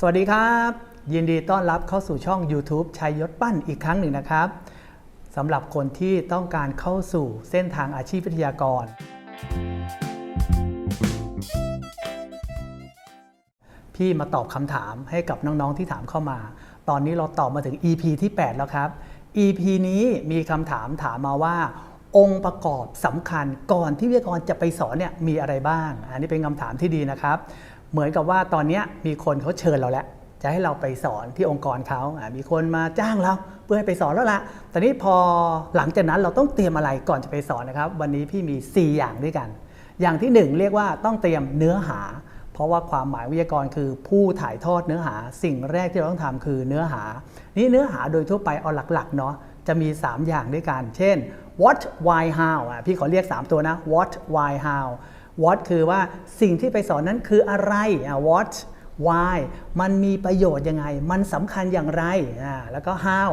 สวัสดีครับ ยินดีต้อนรับเข้าสู่ช่อง YouTube ชัยยศปั้นอีกครั้งหนึ่งนะครับสำหรับคนที่ต้องการเข้าสู่เส้นทางอาชีพวิทยากร พี่มาตอบคำถามให้กับน้องๆที่ถามเข้ามา ตอนนี้เราตอบมาถึง EP ที่ 8 แล้วครับ EP นี้มีคำถามถามมาว่า องค์ประกอบสำคัญก่อนที่วิทยากรจะไปสอนเนี่ยมีอะไรบ้าง อันนี้เป็นคำถามที่ดีนะครับ เหมือนกับว่าตอนนี้มีคนเขาเชิญเราแล้ว จะให้เราไปสอนที่องค์กรเขาอะมีคนมาจ้างเราเพื่อให้ไปสอนแล้วละตอนนี้พอหลังจากนั้นเราต้องเตรียมอะไรก่อนจะไปสอนนะครับ วันนี้พี่มี 4 อย่างด้วยกัน อย่างที่หนึ่งเรียกว่าต้องเตรียมเนื้อหา เพราะว่าความหมายวิทยากรคือผู้ถ่ายทอดเนื้อหา สิ่งแรกที่เราต้องทำคือเนื้อหา นี่เนื้อหาโดยทั่วไปเอาหลักๆเนาะจะมี 3 อย่างด้วยกัน เช่น what why how อะพี่ขอเรียก 3 ตัวนะ what why how what คือว่าสิ่งที่ไปสอนนั้นคืออะไรอะ what why มันมีประโยชน์ยังไง มันสำคัญอย่างไรอ่าแล้วก็ how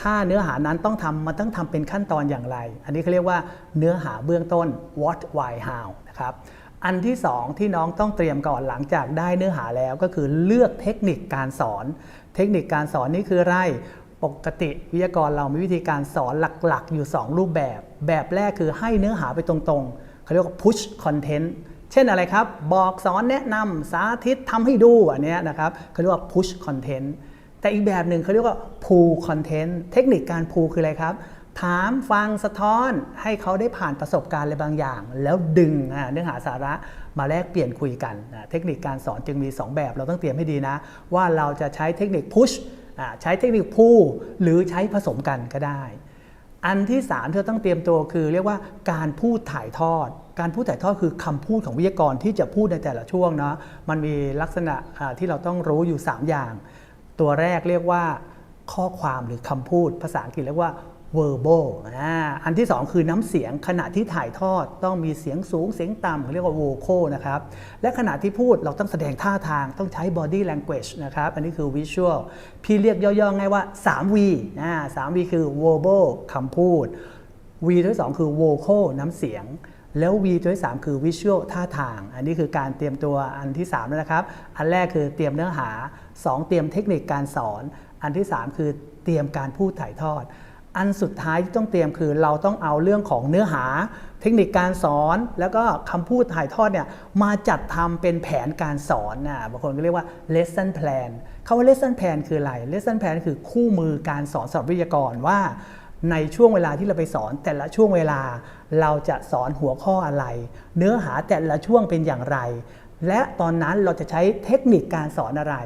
ถ้าเนื้อหานั้นต้องทำมันต้องทำเป็นขั้นตอนอย่างไร อันนี้เขาเรียกว่าเนื้อหาเบื้องต้น what why how นะครับอันที่ 2 ที่น้องต้องเตรียมก่อนหลังจากได้เนื้อหาแล้วก็คือเลือกเทคนิคการสอน เทคนิคการสอนนี่คืออะไรปกติวิทยากรเรามีวิธีการสอนหลักๆ อยู่ 2 รูปแบบ แบบแรกคือให้เนื้อหาไปตรงๆ เขาเรียกว่า push content เช่นอะไรครับ บอกสอนแนะนำสาธิตทำให้ดูอันนี้นะครับเขาเรียกว่า push content แต่อีกแบบหนึ่งเขาเรียกว่า pull content เทคนิคการ pull คืออะไรครับ ถามฟังสะท้อนให้เขาได้ผ่านประสบการณ์อะไรบางอย่าง แล้วดึงเนื้อหาสาระมาแลกเปลี่ยนคุยกันเทคนิคการสอนจึงมี 2 แบบเราต้องเตรียมให้ดีนะ ว่าเราจะใช้เทคนิค push ใช้เทคนิค pull หรือใช้ผสมกันก็ได้ อันที่3ที่เราต้องเตรียมตัวคือ เรียกว่าการพูดถ่ายทอด การพูดถ่ายทอดคือคำพูดของวิทยากรที่จะพูดในแต่ละช่วงเนาะมันมีลักษณะที่เราต้องรู้อยู่ 3 อย่าง ตัวแรกเรียกว่าข้อความหรือคำพูดภาษาอังกฤษเรียกว่า verbal อ่าอันที่ 2 คือน้ำเสียงขณะที่ถ่ายทอดต้องมีเสียงสูงเสียงต่ำเรียกว่า vocal นะครับ และขณะที่พูดเราต้องแสดงท่าทางต้องใช้ body language นะครับ อันนี้คือ visual พี่เรียกย่อๆง่ายว่า 3V อ่า 3V คือ verbal คำพูด V ตัวที่2คือ vocal น้ำเสียงแล้ว V ตัวที่3คือ visual ท่าทาง อันนี้คือการเตรียมตัวอันที่3แล้วนะครับ อันแรกคือเตรียมเนื้อหา 2 เตรียมเทคนิคการสอน อันที่ 3 คือเตรียมการพูดถ่ายทอด อันสุดท้ายที่ต้องเตรียมคือเราต้องเอาเรื่องของเนื้อหา เทคนิคการสอน แล้วก็คำพูดถ่ายทอดเนี่ยมาจัดทำเป็นแผนการสอนนะบางคนก็เรียกว่า lesson plan คำว่า lesson plan คืออะไร lesson plan คือคู่มือการสอนสำหรับวิทยากรว่าในช่วงเวลาที่เราไปสอนแต่ละช่วงเวลาเราจะสอนหัวข้ออะไร เนื้อหาแต่ละช่วงเป็นอย่างไร และตอนนั้นเราจะใช้เทคนิคการสอนอะไร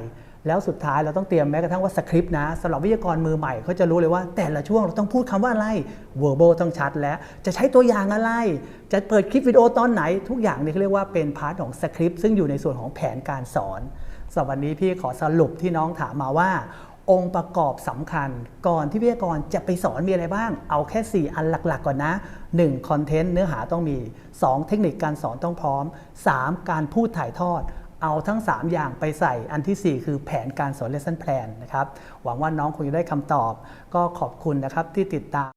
แล้วสุดท้ายเราต้องเตรียมแม้กระทั่งว่าสคริปต์นะสำหรับวิทยากรมือใหม่เขาจะรู้เลยว่า แต่ละช่วงเราต้องพูดคำว่าอะไร verbal ต้องชัดและจะใช้ตัวอย่างอะไร จะเปิดคลิปวิดีโอตอนไหน ทุกอย่างนี่เขาเรียกว่าเป็นพาร์ทของสคริปต์ซึ่งอยู่ในส่วนของแผนการสอนสำหรับวันนี้พี่ขอสรุปที่น้องถามมาว่า องค์ประกอบสำคัญ ก่อนที่วิทยากรจะไปสอนมีอะไรบ้าง เอาแค่ 4 อันหลักๆ ก่อนนะ 1. คอนเทนต์เนื้อหาต้องมี 2. เทคนิคการสอนต้องพร้อม 3. การพูดถ่ายทอด เอาทั้ง 3 อย่างไปใส่อันทีสี่ 4 คือแผนการสอน lesson plan นะครับ หวังว่าน้องคงจะได้คำตอบ ก็ขอบคุณนะครับที่ติดตาม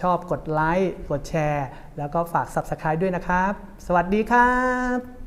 ชอบกดไลค์กดแชร์ แล้วก็ฝาก Subscribe ด้วยนะครับ สวัสดีครับ